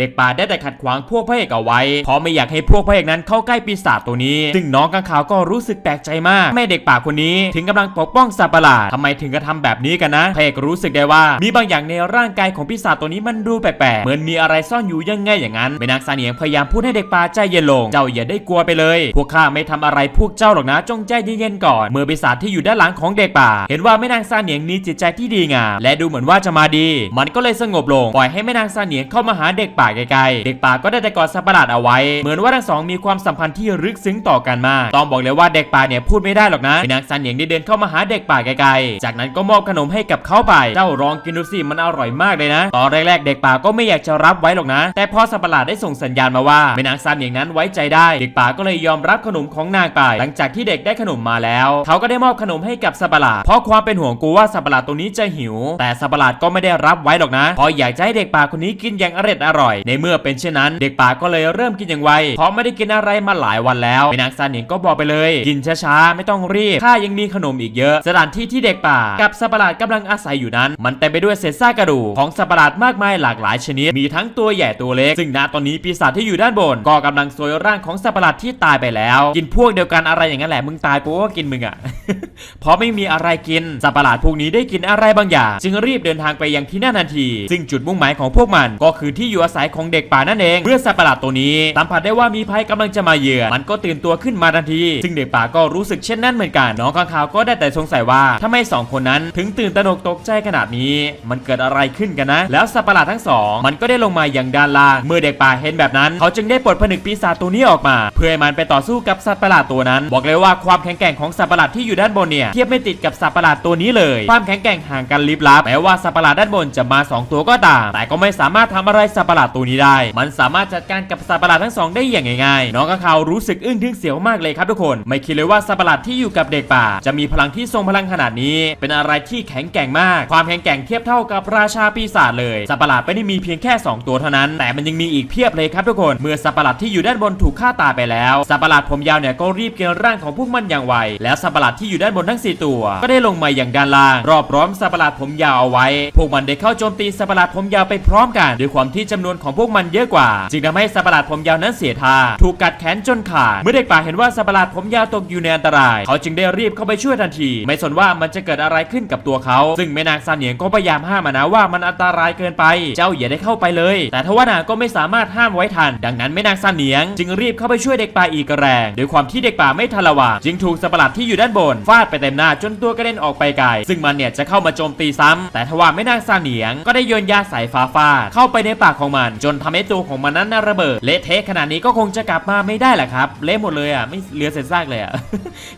เด็กป่าได้แต่ขัดขวางพวกพระเอกเอาไว้ เพราะไม่อยากให้พวกพระเอกนั้นเข้าใกล้ปีศาจตัวนี้ ซึ่งน้องกังขาวก็รู้สึกแปลกใจมาก แม่เด็กป่าคนนี้ถึงกำลังปกป้องสัตว์ประหลาดทำไมถึงกระทำแบบนี้กันนะพระเอกรู้สึกได้ว่า มีบางอย่างในร่างกายของปีศาจตัวนี้มันดูแปลกๆ เหมือนมีอะไรซ่อนอยู่ยังไงอย่างนั้นแม่นางซาเนียงพยายามพูดให้เด็กป่าใจเย็นลง เจ้าอย่าได้กลัวไปเลย พวกข้าไม่ทำอะไรพวกเจ้าหรอกนะ จงใจเย็นๆก่อน เมื่อปีศาจที่อยู่ด้านหลังของเด็กป่า เห็นว่าแม่นางซาเนียงมีจิตใจที่ดีงามและดูเหมือนว่าจะมาดี มันก็เลยสงบลงปล่อยให้แม่นางซาเนียงเข้ามาหาเด็กป่าไกลๆเด็กป่าก็ได้แต่กอดสัตว์ประหลาดเอาไว้ เหมือนว่าทั้งสองมีความสัมพันธ์ที่ลึกซึ้งต่อกันมาก ต้องบอกเลยว่าเด็กป่าเนี่ยพูดไม่ได้หรอกนะแม่นางซาเนียงได้เดินเข้ามาหาเด็กป่าไกลๆ จากนั้นก็มอบขนมให้กับเขาไป เจ้าลองกินดูสิมันอร่อยมากเลยนะ ตอนแรกๆ เด็กป่าก็ไม่อยากจะรับไว้หรอกนะ แต่พอสัตว์ประหลาดได้ส่งสัญญาณมาว่าแม่นางซาเนียงนั้นไว้ใจได้ เด็กป่าก็เลยยอมรับขนมของนางไป หลังจากที่เด็กได้ขนมมาแล้ว เขาก็ได้มอบขนมให้กับสัตว์ประหลาด เพราะความเป็นห่วงกูว่าสัตว์ประหลาดตัวนี้จะหิว แต่สัตว์ประหลาดก็ไม่ได้รับไว้หรอกนะเพราะอยากจะให้เด็กป่าคนนี้กินอย่างอร่อยในเมื่อเป็นเช่นนั้น เด็กป่าก็เลยเริ่มกินอย่างไวเพราะไม่ได้กินอะไรมาหลายวันแล้วนางซานเนียงก็บอกไปเลย กินช้าๆไม่ต้องรีบข้ายังมีขนมอีกเยอะ สถานที่ที่เด็กป่ากับสัตว์ประหลาดกำลังอาศัยอยู่นั้น มันเต็มไปด้วยเศษซากกระดูกของสัตว์ประหลาดมากมายหลากหลายชนิดมีทั้งตัวใหญ่ตัวเล็กซึ่งณตอนนี้ปีศาจที่อยู่ด้านบน ก็กำลังซวยร่างของสัตว์ประหลาดที่ตายไปแล้ว กินพวกเดียวกันอะไรอย่างนั้นแหละมึงตายกูก็กินมึงอะเพราะไม่มีอะไรกินสัตว์ประหลาดพวกนี้ได้กินอะไรบางอย่าง จึงรีบเดินทางไปยังที่นั่นทันที ซึ่งจุดมุ่งหมายของพวกมันก็คือที่อยู่อาศัยของเด็กป่านั่นเอง เมื่อสัตว์ประหลาดตัวนี้สัมผัสได้ว่ามีภัยกำลังจะมาเยือนมันก็ตื่นตัวขึ้นมาทันที ซึ่งเด็กป่าก็รู้สึกเช่นนั้นเหมือนกัน น้องข้างขาวก็ได้แต่สงสัยว่าทำไมสองคนนั้นถึงตื่นตระหนกตกใจขนาดนี้ มันเกิดอะไรขึ้นกันนะ แล้วสัตว์ประหลาดทั้งสองมันก็ได้ลงมาอย่างด้านล่างเมื่อเด็กป่าเห็นแบบนั้น เขาจึงได้ปลดผนึกปีศาจตัวนี้ออกมา เพื่อให้มันไปต่อสู้กับสัตว์ประหลาดตัวนั้น บอกเลยว่าความแข็งแกร่งของสัตว์ประหลาดที่อยู่ด้านบนเนี่ยเทียบไม่ติดกับสัตว์ประหลาดตัวนี้เลย ความแข็งแกร่งห่างกันลิบลับแม้ว่าสัตว์ประหลาดด้านบนจะมาสองตัวก็ตามแต่ก็ไม่สามารถทำอะไรสัตว์ประหลาดตัวนี้ได้ มันสามารถจัดการกับสัตว์ประหลาดทั้งสองได้อย่างง่ายๆน้องข้างขาวรู้สึกอึ้งทึ่งเสียวมากเลยครับทุกคน ไม่คิดเลยว่าสัตว์ประหลาดที่อยู่กับเด็กป่า จะมีพลังที่ทรงพลังขนาดนี้ เป็นอะไรที่แข็งแกร่งมาก ความแข็งแกร่งเทียบเท่ากับราชาปีศาจเลย สัตว์ประหลาดไม่ได้มีเพียงแค่ 2 ตัวเท่านั้น แต่มันยังมีอีกเพียบเลยครับทุกคน เมื่อสัตว์ประหลาดที่อยู่ด้านบนถูกฆ่าตายไปแล้วสัตว์ประหลาดผมยาวเนี่ยก็รีบเกินร่างของพวกมันอย่างไว แล้วสัตว์ประหลาดที่อยู่ด้านบนทั้ง 4 ตัว ก็ได้ลงมาอย่างด้านล่าง รอบร้อมสัตว์ประหลาดผมยาวเอาไว้ พวกมันได้เข้าโจมตีสัตว์ประหลาดผมยาวไปพร้อมกันด้วยความที่จำนวนของพวกมันเยอะกว่า จึงทำให้สัตว์ประหลาดผมยาวนั้นเสียท่าถูกกัดแขนจนขาดเมื่อเด็กป่าเห็นว่าสัตว์ประหลาดผมยาวตกอยู่ในอันตราย เขาจึงได้รีบเข้าไปช่วยทันที ไม่สนว่ามันจะเกิดอะไรขึ้นกับตัวเขา ซึ่งแม่นางซาเหนียงก็พยายามห้ามมานะว่ามันอันตรายเกินไป เจ้าอย่าได้เข้าไปเลย แต่ทว่านาก็ไม่สามารถห้ามไว้ทัน ดังนั้นแม่นางซาเหนียง จึงรีบเข้าไปช่วยเด็กป่าอีกแรงด้วยความที่เด็กป่าไม่ทันระวังจึงถูกสัตว์ประหลาดที่อยู่ด้านบนฟาดไปเต็มหน้าจนตัวกระเด็นออกไปไกลซึ่งมันเนี่ยจะเข้ามาโจมตีซ้ำแต่ทว่าแม่นางซาเหนียงก็ได้โยนยาสายฟ้าฟาดเข้าไปในปากของมันจนทำให้ตัวของมันนั้นระเบิดเละเทะขนาดนี้ก็คงจะกลับมาไม่ได้แหละครับเละหมดเลยอะไม่เหลือเศษซากเลยอะ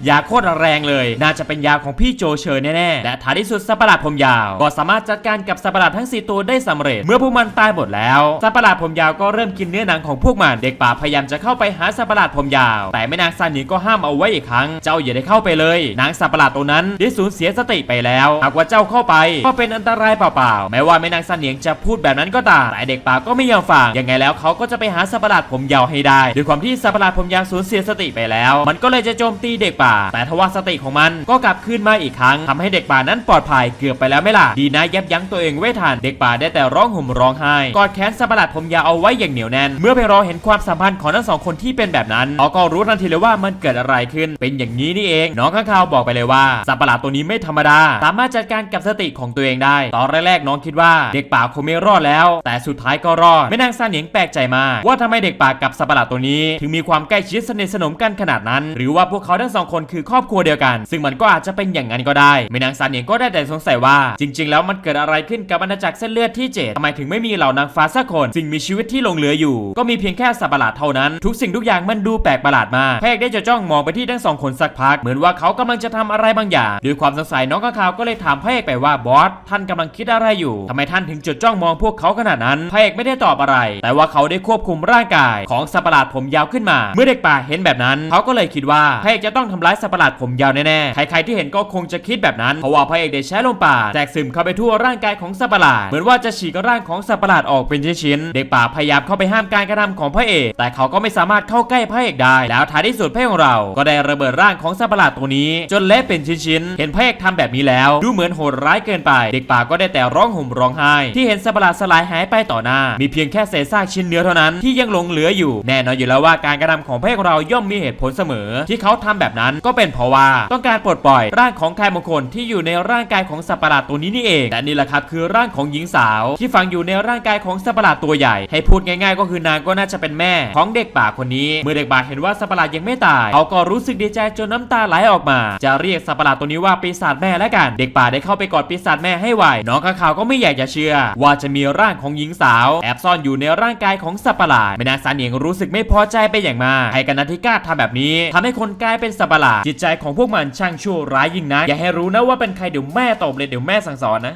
ยาโคตรแรงเลย น่าจะเป็นยาของพี่โจเชอแน่ๆและท้ายที่สุดสัตว์ปหลาดผมยาว ก็สามารถจัดการกับสัตว์ปหลาดทั้ง 4 ตัวได้สำเร็จ เมื่อพวกมันตายหมดแล้วสัตว์ปหลาดผมยาวก็เริ่มกินเนื้อหนังของพวกมันเด็กป่าพยายามจะเข้าไปหาสัตว์ปหลาดผมยาว แต่แม่นางซานีก็ห้ามเอาไว้อีกครั้ง เจ้าอย่าได้เข้าไปเลยนางสัตว์ปหลาดตัวนั้นได้สูญเสียสติไปแล้วหากว่าเจ้าเข้าไป ก็เป็นอันตรายเปล่าๆแม้ว่าแม่นางซาเนียงจะพูดแบบนั้นก็ตามแต่เด็กป่าก็ไม่ยอมฟังยังไงแล้วเขาก็จะไปหาสัตว์ประหลาดผมยาวให้ได้ด้วยความที่สัตว์ประหลาดผมยาวสูญเสียสติไปแล้ว มันก็เลยจะโจมตีเด็กป่า แต่ทว่าสติของมันก็กลับคืนมาอีกครั้งทำให้เด็กป่านั้นปลอดภัยเกือบไปแล้วไม่ล่ะดีนะยับยั้งตัวเองไว้ทันเด็กป่าได้แต่ร้องห่มร้องไห้กอดแขนสัตว์ประหลาดผมยาวเอาไว้อย่างเหนียวแน่นเมื่อเพรอเห็นความสัมพันธ์ของทั้งสองคนที่เป็นแบบนั้นเขาก็รู้ทันทีเลยว่ามันเกิดอะไรขึ้น เป็นอย่างนี้นี่เอง น้องข้างคาวบอกไปเลยว่าสัตว์ประหลาดตัวนี้ไม่ธรรมดา สามารถจัดการกับสติของตัวเองได้ ตอนแรกๆน้องคิดว่าเด็กป่าคงไม่รอดแล้ว แต่สุดท้ายก็รอดแม่นางซาเหนียงแปลกใจมากว่าทำไมเด็กป่ากับสัตว์ประหลาดตัวนี้ ถึงมีความใกล้ชิดสนิทสนมกันขนาดนั้น หรือว่าพวกเขาทั้งสองคนคือครอบครัวเดียวกัน ซึ่งมันก็อาจจะเป็นอย่างนั้นก็ได้แม่นางซาเหนียงก็ได้แต่สงสัยว่า จริง ๆ แล้วมันเกิดอะไรขึ้นกับอาณาจักรเส้นเลือดที่เจ็ดทำไมถึงไม่มีเหล่านางฟ้าสักคนสิ่งมีชีวิตที่หลงเหลืออยู่ ก็มีเพียงแค่สัตว์ประหลาดเท่านั้น ทุกสิ่งทุกอย่างมันดูแปลกประหลาดมากแพกได้จะจ้องมองไปที่ทั้งสองคนสักพัก เหมือนว่าเขากำลังจะทำอะไรบางอย่างด้วยความสงสัยน้องข้างคาวก็เลยถามพระเอกไปว่าบอสท่านกำลังคิดอะไรอยู่ทำไมท่านถึงจดจ้องมองพวกเขาขนาดนั้นพระเอกไม่ได้ตอบอะไร แต่ว่าเขาได้ควบคุมร่างกายของสัตว์ประหลาดผมยาวขึ้นมา เมื่อเด็กป่าเห็นแบบนั้น เขาก็เลยคิดว่าพระเอกจะต้องทำร้ายสัตว์ประหลาดผมยาวแน่ๆ ใครๆที่เห็นก็คงจะคิดแบบนั้น เพราะว่าพระเอกได้ใช้ลมป่าแจกซึมเข้าไปทั่วร่างกายของสัตว์ประหลาด เหมือนว่าจะฉีกร่างของสัตว์ประหลาดออกเป็นชิ้นๆ เด็กป่าพยายามเข้าไปห้ามการกระทำของพระเอก แต่เขาก็ไม่สามารถเข้าใกล้พระเอกได้ แล้วท้ายที่สุดพระเอกของเรา ก็ได้ระเบิดร่างของสัตว์ประหลาดตัวนี้ จนเละเป็นชิ้นๆ เห็นพระเอกทำแบบนี้แล้ว ดูเหมือนโหดร้ายเกินไป เด็กป่าก็ได้แต่ร้องห่มร้องไห้ ที่เห็นสัตว์ประหลาดสลายหายไปต่อหน้า มีเพียงแค่เศษซากชิ้นเนื้อเท่านั้นที่ยังหลงเหลืออยู่ แน่นอนอยู่แล้วว่าการกระทำของพระเอกของเราย่อมมีเหตุผลเสมอ ที่เขาทำแบบนั้นก็เป็นเพราะว่า ต้องการปลดปล่อยร่างของกายมงคลที่อยู่ในร่างกายของสัตว์ประหลาดตัวนี้นี่เองและนี่แหละครับคือร่างของหญิงสาว ที่ฝังอยู่ในร่างกายของสัตว์ประหลาดตัวใหญ่ ให้พูดง่ายๆ ก็คือนางก็น่าจะเป็นแม่ ของเด็กป่าคนนี้ เมื่อเด็กป่าเห็นว่าสัตว์ประหลาดยังไม่ตาย เขาก็รู้สึกดีใจจนน้ำตาไหลออกมา จะเรียกสัตว์ประหลาดตัวนี้ว่าปีศาจแม่แล้วกัน เด็กป่าได้เข้าไปกอดปีศาจแม่ให้ไวน้องข้าวก็ไม่อยากจะเชื่อ ว่าจะมีร่างของหญิงสาวแอบซ่อนอยู่ในร่างกายของสัตว์ประหลาดแม่นางซานเหนียงรู้สึกไม่พอใจไปอย่างมากให้กันนะที่กล้าทำแบบนี้ทำให้คนกลายเป็นสัตว์ประหลาดจิตใจของพวกมันช่างชั่วร้ายยิ่งนะอย่าให้รู้นะว่าเป็นใครเดี๋ยวแม่ตบเลยเดี๋ยวแม่สั่งสอนนะ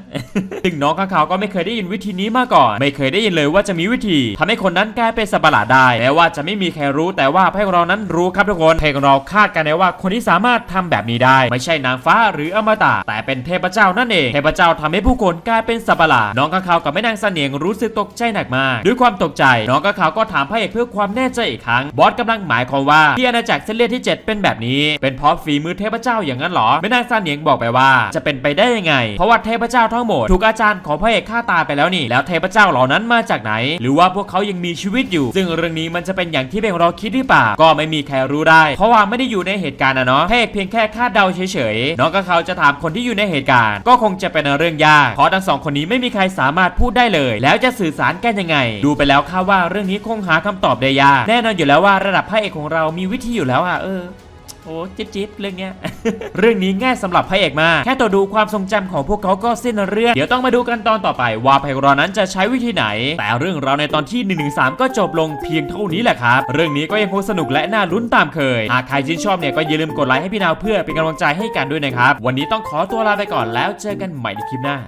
ซึ่งน้องข้างเขาก็ไม่เคยได้ยินวิธีนี้มาก่อน ไม่เคยได้ยินเลยว่าจะมีวิธีทำให้คนนั้นกลายเป็นสัตว์ประหลาดได้แม้ว่าจะไม่มีใครรู้แต่ว่าเพระของเรานั้นรู้ครับทุกคนเพระของเราคาดกันได้ว่าคนที่สามารถทำแบบนี้ได้ ไม่ใช่นางฟ้าหรืออมตะแต่เป็นเทพเจ้านั่นเองเทพเจ้าทำให้ผู้คนกลายเป็นสัตว์ประหลาดน้องข้างเขากับแม่นางเสนียงรู้สึกตกใจหนักมากด้วยความตกใจน้องข้างเขาก็ถามพระเอกเพื่อความแน่ใจอีกครั้งบอสกำลังหมายความว่าที่อาณาจักรเส้นเลือดที่ 7 เป็นแบบนี้ เป็นเพราะฝีมือเทพเจ้าอย่างนั้นหรอแม่นางเสนียงบอกไปว่า จะเป็นไปได้ยังไง เพราะว่าเทพเจ้าทั้งหมดถูกอาาจารย์ของพระเอกฆ่าตายไปแล้วนี่ แล้วเทพเจ้าเหล่านั้นมาจากไหน หรือว่าพวกเขายังมีชีวิตอยู่ ซึ่งเรื่องนี้มันจะเป็นอย่างที่เป็นเราคิดหรือเปล่าก็ไม่มีใครรู้ได้ เพราะว่าไม่ได้อยู่ในเหตุการณ์นะเนาะพระเอกเพียงแค่คาดเดาเฉยๆน้องกับเขาจะถามคนที่อยู่ในเหตุการณ์ ก็คงจะเป็นเรื่องยากเพราะทั้งสองคนนี้ไม่มีใครสามารถพูดได้เลย แล้วจะสื่อสารกันยังไง ดูไปแล้วคาว่าเรื่องนี้คงหาคำตอบได้ยากแน่นอนอยู่แล้วว่าระดับพระเอกของเรามีวิธีอยู่แล้วอะเออ โอ้จิ๊บจิ๊บเรื่องเนี้ย เรื่องนี้ง่ายสำหรับพระเอกมากแค่ตัวดูความทรงจำของพวกเขาก็สิ้นเรื่อง เดี๋ยวต้องมาดูกันตอนต่อไป ว่าพระเอกขอนั้นจะใช้วิธีไหน แต่เรื่องราวในตอนที่113ก็จบลงเพียงเท่านี้แหละครับ เรื่องนี้ก็ยังคงสนุกและน่าลุ้นตามเคย หากใครชื่นชอบเนี่ยก็อย่าลืมกดไลค์ให้พี่นาวเพื่อเป็นกำลังใจให้กันด้วยนะครับ วันนี้ต้องขอตัวลาไปก่อนแล้วเจอกันใหม่ในคลิปหน้า